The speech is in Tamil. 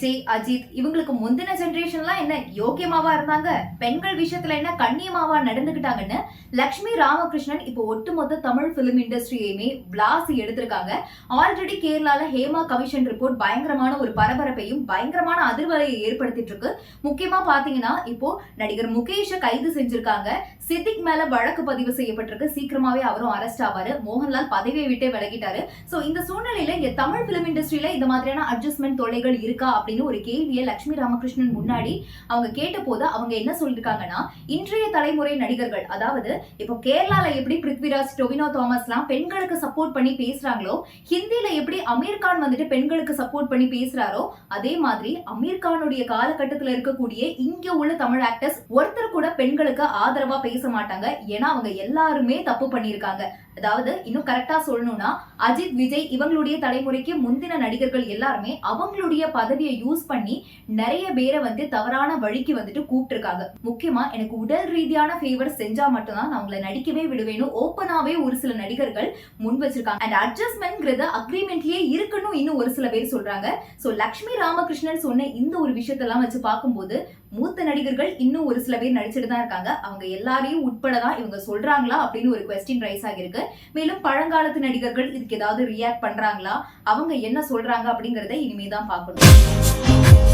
விஜய் அஜித் இவங்களுக்கு முந்தின ஜென்ரேஷன்லாம் என்ன யோக்கியமாவா இருந்தாங்க? பெண்கள் விஷயத்துல என்ன கண்ணியமாவா நடந்துகிட்டாங்கன்னு லக்ஷ்மி ராமகிருஷ்ணன் இப்போ ஒட்டுமொத்த தமிழ் பிலிம் இண்டஸ்ட்ரியையுமே பிளாசி எடுத்திருக்காங்க. ஆல்ரெடி கேரளால ஹேமா கமிஷன் ரிப்போர்ட் பயங்கரமான ஒரு பரபரப்பையும் பயங்கரமான அதிர்வலையை ஏற்படுத்திட்டு இருக்கு. முக்கியமா பாத்தீங்கன்னா இப்போ நடிகர் முகேஷ கைது செஞ்சிருக்காங்க. சித்திக் மேல வழக்கு பதிவு செய்யப்பட்டிருக்கு. சீக்கிரமாவே அவரும் அரெஸ்ட் ஆவாரு. மோகன்லால் பதவியை விட்டே விலகிட்டாரு. சோ இந்த சூழ்நிலையில இங்க தமிழ் பிலிம் இண்டஸ்ட்ரியில இந்த மாதிரியான அட்ஜஸ்ட்மெண்ட் தொல்லைகள் இருக்கா அப்படின்னு ஒரு கேள்வியை லட்சுமி ராமகிருஷ்ணன் முன்னாடி அவங்க கேட்ட போது அவங்க என்ன சொல்லியிருக்காங்கன்னா இன்றைய தலைமுறை நடிகர்கள் அதாவது இப்போ கேரளால எப்படி பிருத்விராஜ் டொவினோ தாமஸ்லாம் பெண்களுக்கு சப்போர்ட் பண்ணி பேசுறாங்களோ ஹிந்தில எப்படி அமீர் கான் வந்துட்டு பெண்களுக்கு சப்போர்ட் பண்ணி பேசுறாரோ அதே மாதிரி அமீர் கானுடைய காலகட்டத்துல இருக்கக்கூடிய இங்க உள்ள தமிழ் ஆக்டர்ஸ் ஒருத்தர் கூட பெண்களுக்கு ஆதரவா பேச மாட்டாங்க. ஏன்னா அவங்க எல்லாருமே தப்பு பண்ணியிருக்காங்க. அதாவது இன்னும் கரெக்டா சொல்லணும்னா அஜித் விஜய் இவங்களுடைய தலைமுறைக்கு முந்தின நடிகர்கள் எல்லாருமே அவங்களுடைய பதவியை யூஸ் பண்ணி நிறைய பேரை வந்து தவறான வழிக்கு வந்துட்டு கூப்பிட்டுருக்காங்க. முக்கியமா எனக்கு உடல் ரீதியான ஃபேவர் செஞ்சா மட்டும்தான் நான் உங்களை நடிக்கவே விடுவேன்னு ஓப்பனாவே ஒரு சில நடிகர்கள் முன் வச்சிருக்காங்க. அண்ட் அட்ஜஸ்ட்மெண்ட்ங்கிறது அக்ரிமெண்ட்லயே இருக்கணும் இன்னும் ஒரு சில பேர் சொல்றாங்க. ஸோ லக்ஷ்மி ராமகிருஷ்ணன் சொன்ன இந்த ஒரு விஷயத்தெல்லாம் வச்சு பார்க்கும்போது மூத்த நடிகர்கள் இன்னும் ஒரு சில பேர் நடிச்சிட்டு தான் இருக்காங்க. அவங்க எல்லாரையும் உட்பட தான் இவங்க சொல்றாங்களா அப்படின்னு ஒரு கொஸ்டின் ரைஸ் ஆகிருக்கு மேலும் பழங்காலத்து நடிகர்கள் இதுக்கு ஏதாவது ரியாக்ட் பண்றாங்களா? அவங்க என்ன சொல்றாங்க அப்படிங்கறத இனிமே தான் பார்க்கணும்.